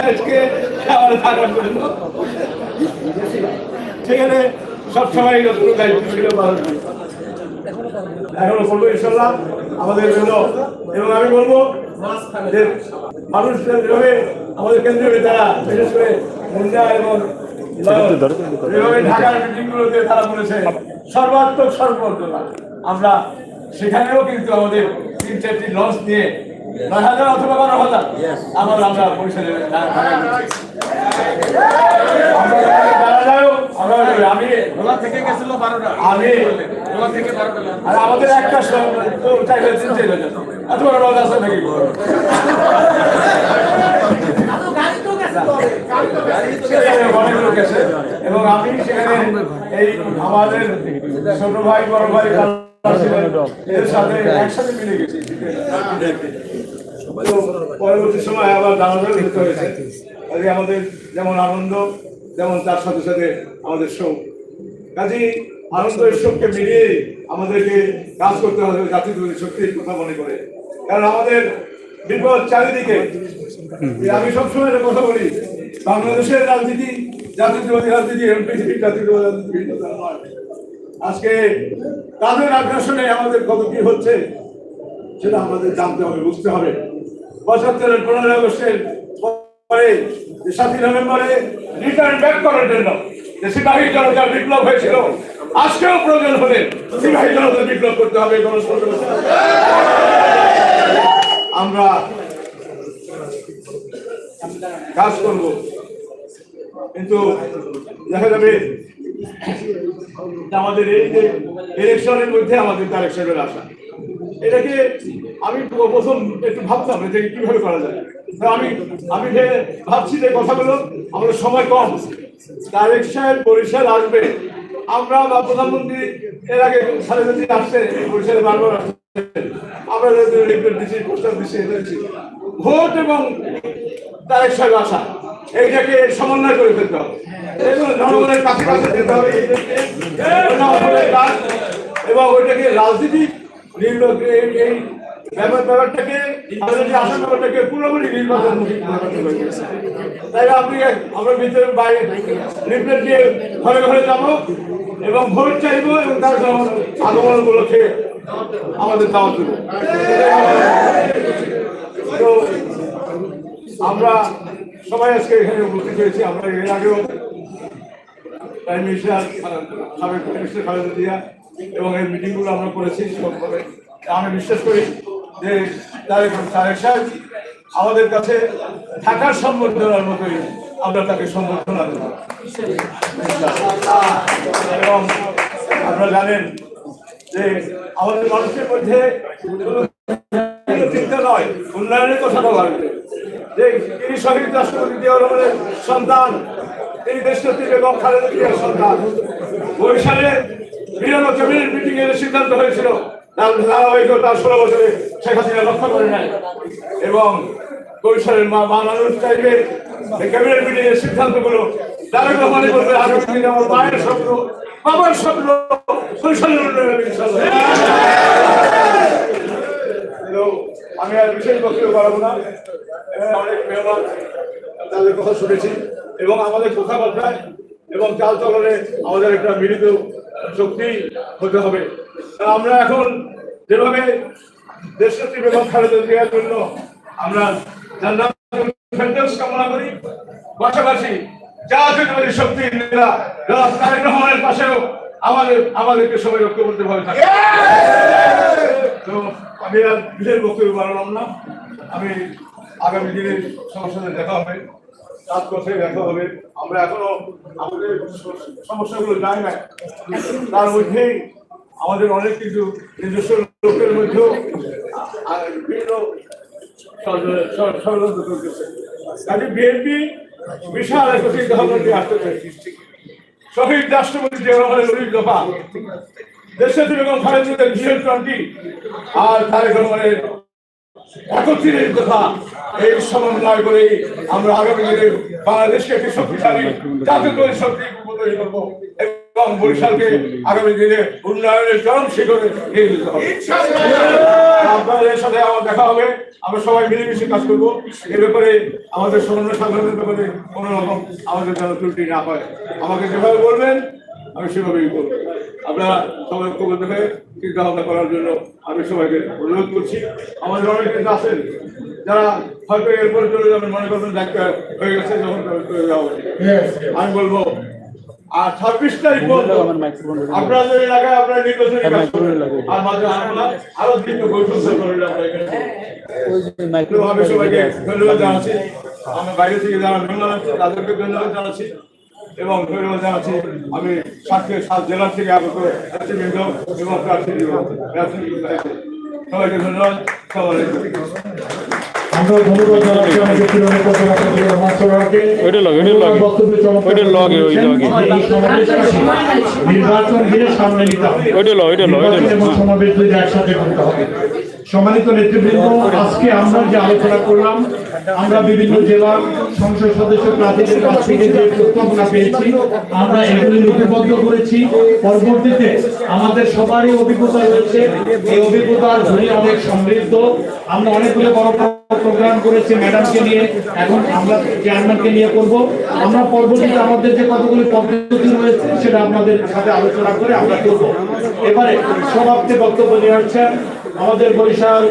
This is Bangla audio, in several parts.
আজকে সেখানে সবসময় নতুন দায়িত্ব ছিল এখনও ইনশাল্লাহ আমাদের জন্য এবং আমি বলব যে মানুষ যেভাবে আমাদের কেন্দ্রীয় নেতারা বিশেষ করে মুন্ডা এবং ঢাকার মিটিংগুলোতে তারা বলেছে সর্বাত্মক সর্বর্ধনা আমরা সেখানেও কিন্তু আমাদের তিন চারটি লঞ্চ নিয়ে নয় হাজার অথবা বারো হাজার আমার আমরা পরিষদে আমরা যারা যাও, আমরা আমি ওলা থেকে গেছিল বারোটা। আমি। ওলা থেকে বারোটা আর আমাদের একটা এত বড় আছে নাকি? এবং আমি সেখানে এই আমাদের ছোট ভাই বড় ভাই পরবর্তী সময় আবার জানাজানি হতে হয়েছে কাজে আমাদের যেমন আনন্দ যেমন তার সাথে সাথে আমাদের শোক কাজে আনন্দ শোককে মিলিয়ে আমাদেরকে কাজ করতে হবে জাতীয় শক্তির কথা মনে করে কারণ আমাদের বিপদ চারিদিকে আমি সবসময় একটা কথা বলি বাংলাদেশের রাজনীতি, জাতীয়তাবাদী রাজনীতি জাতীয়তাবাদী রাজনীতি ভিন্ন নয়। আজকে তাদের আগ্রাসনে আমাদের কত কি হচ্ছে, সেটা আমাদের জানতে হবে, বুঝতে হবে। পঁচাত্তরের পনেরোই আগস্টের পরে সাতই নভেম্বরে রিটার্ন ব্যাক করার জন্য যে সিপাহী জনতার বিপ্লব হয়েছিল, আজকেও প্রয়োজন হলে সিপাহী জনতার বিপ্লব করতে হবে আমরা কাজ করব। কিন্তু দেখা যাবে আমাদের এই যে ইলেকশনের মধ্যে আমাদের আশা। এটাকে আমি প্রথম একটু ভাবতাম যে কীভাবে করা যায়। আমি আমি ভে- ভাবছি যে কথাগুলো আমাদের সময় কম। আসবে। আমরা বা প্রধানমন্ত্রী এর আগে জিয়া আসছে বরিশালে বারবার আমরা দিচ্ছি দিচ্ছি ভোট এবং সাহেব আসা এইটাকে সমন্বয় করে ফেলতে হবে। এবং জনগণের কাছে কাছে যেতে হবে এবং ওইটাকে নির্বাচন, এই পুরোপুরি আপনি আমরা বাইরে ঘরে ঘরে যাব এবং ভোট চাইব এবং তার আমাদের আমরা সবাই আজকে এখানে উপস্থিত হয়েছি, আমরা এর আগেও প্রাইম মিনিস্টার সাবেক প্রাইম মিনিস্টার খালেদা এবং এই মিটিংগুলো আমরা করেছি সবভাবে। আমি বিশ্বাস করি যে তারেক সাহেব আমাদের কাছে থাকার সম্বর্ধনার মতোই আমরা তাকে সম্বর্ধনা দেব। এবং আপনারা জানেন যে আমাদের মানুষের মধ্যে চিন্তা নয়, উন্নয়নের কথা বলা তিনি শহীদ রাষ্ট্রপতি জিয়াউর সন্তান তিনি দেশনেত্রী বেগম খালেদা জিয়ার সন্তান বরিশালে বিরানো ক্যাবিনেট মিটিং এর সিদ্ধান্ত হয়েছিল তার ধারাবাহিকতা ষোলো বছরে শেখ হাসিনা লক্ষ্য করে নেয় এবং বরিশালের মা মানুষ চাইবে ক্যাবিনেট মিটিং এর সিদ্ধান্তগুলো রহমানের বলবে আগামী দিনে আমার মায়ের স্বপ্ন বাবার স্বপ্ন বরিশালের আমি আর বিশেষ বক্তব্য বাড়াবো না অনেক মেহমান তাদের কথা শুনেছি এবং আমাদের কথাবার্তায় এবং চাল চলনে আমাদের একটা মিলিত শক্তি হতে হবে। আমরা এখন যেভাবে দেশনেত্রী বেগম খালেদা জিয়ার জন্য আমরা জান্নাত কামনা করি পাশাপাশি জাতীয়তাবাদী শক্তির নেতা জনাব তারেক রহমানের পাশেও আমাদের আমাদেরকে সবাই ঐক্যবদ্ধভাবে থাকে তো আমি আর বিশেষ বক্তব্য বাড়ালাম না। আমি আগামী দিনে সাথে দেখা হবে, কাজ করতে দেখা হবে। আমরা এখনও আমাদের সমস্যাগুলো জানি না। তার মধ্যেই আমাদের অনেক কিছু নিজস্ব লোকের মধ্যেও বিশাল একটা রাষ্ট্রপতি টোয়েন্টি আর তারেক রহমানের একত্রিশ দফা এই সমন্বয় করে আমরা আগামী দিনে বাংলাদেশকে একটি শক্তিশালী জাতীয় শক্তি তৈরি করব এবং বরিশালকে আগামী দিনে উন্নয়নের চরম শিখরে নিয়ে যেতে হবে আপনাদের সাথে আমার দেখা হবে। আমরা সবাই মিলেমিশে কাজ করব। এ ব্যাপারে আমাদের সমন্বয় সাধারণের ব্যাপারে কোনো রকম আমাদের যেন ত্রুটি না হয়। আমাকে যেভাবে বলবেন আমি সেভাবেই করব আমরা সবাই ঐক্যবদ্ধ হয়ে চিন্তা ভাবনা করার জন্য আমি সবাইকে অনুরোধ করছি। আমাদের অনেক কিন্তু আছেন যারা হয়তো এরপরে চলে যাবেন মনে করবেন দায়িত্ব হয়ে গেছে যখন চলে যাওয়া আমি বলব আর ছাব্বিশ তারিখ আপনাদের এলাকায় আপনারা নির্বাচনী আর মাঝে আমরা আরও দীর্ঘ বৈঠক করেন আমরা সবাইকে ধন্যবাদ জানাচ্ছি। আমি বাইরে থেকে যারা আছে তাদেরকে ধন্যবাদ জানাচ্ছি। এবং আমি সাতকে সাত জেলা থেকে আগত এবং প্রার্থী দিব সবাইকে ধন্যবাদ। সবাইকে আমরা ধন্যবাদ জানাচ্ছি আমাদের তৃণমূল মাস্টারকে। নির্বাচন সামনে নিতে হবে। সমাবেশ একসাথে করতে হবে। সম্মানিত নেতৃবৃন্দ আজকে আমরা যে আলোচনা করলাম আমরা বিভিন্ন জেলার সংসদ সদস্য প্রার্থীদের কাছ থেকে যে প্রস্তাবনা পেয়েছি আমরা এগুলি লিপিবদ্ধ করেছি। পরবর্তীতে আমাদের সবারই অভিজ্ঞতা রয়েছে। এই অভিজ্ঞতার ধনী অনেক সমৃদ্ধ। আমরা অনেকগুলো বড় প্রোগ্রাম করেছি ম্যাডামকে নিয়ে। এখন আমরা চেয়ারম্যানকে নিয়ে করব। আমরা পরবর্তীতে আমাদের যে কতগুলি পদ্ধতি রয়েছে, সেটা আপনাদের সাথে আলোচনা করে আমরা করব। এবারে সমাপ্তি বক্তব্য নিয়ে আসছেন আমাদের বরিশাল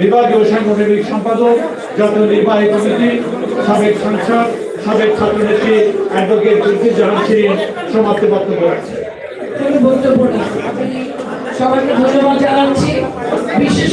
বিভাগীয় সাংগঠনিক সম্পাদক, জাতীয় নির্বাহী কমিটি, সাবেক সাংসদ, সাবেক ছাত্রনেত্রী অ্যাডভোকেট জুলফির জাহান শিরিন সমাপ্তি বক্তব্য রাখছেন। সবাইকে ধন্যবাদ জানাচ্ছি। বিশেষ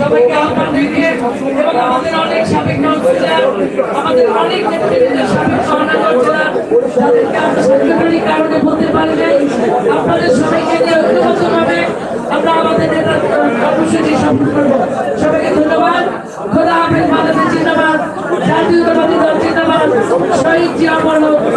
সবাইকে আহ্বান রেখে এবং আমাদের অনেক সাবেক কাউন্সিলর, আমাদের অনেক নেতৃবৃন্দের সাবেক সহকারী যাদেরকে আমরা সাংগঠনিক কারণে বলতে পারি নাই আপনাদের সবাইকে নিয়ে ঐক্যবদ্ধভাবে আমরা আমাদের নেতা কর্মসূচি সম্পন্ন করব সবাইকে ধন্যবাদ। খোদা হাফেজ বাংলাদেশ জিন্দাবাদ। জাতীয়তাবাদী দল জিন্দাবাদ। শহীদ জিয়া মরণ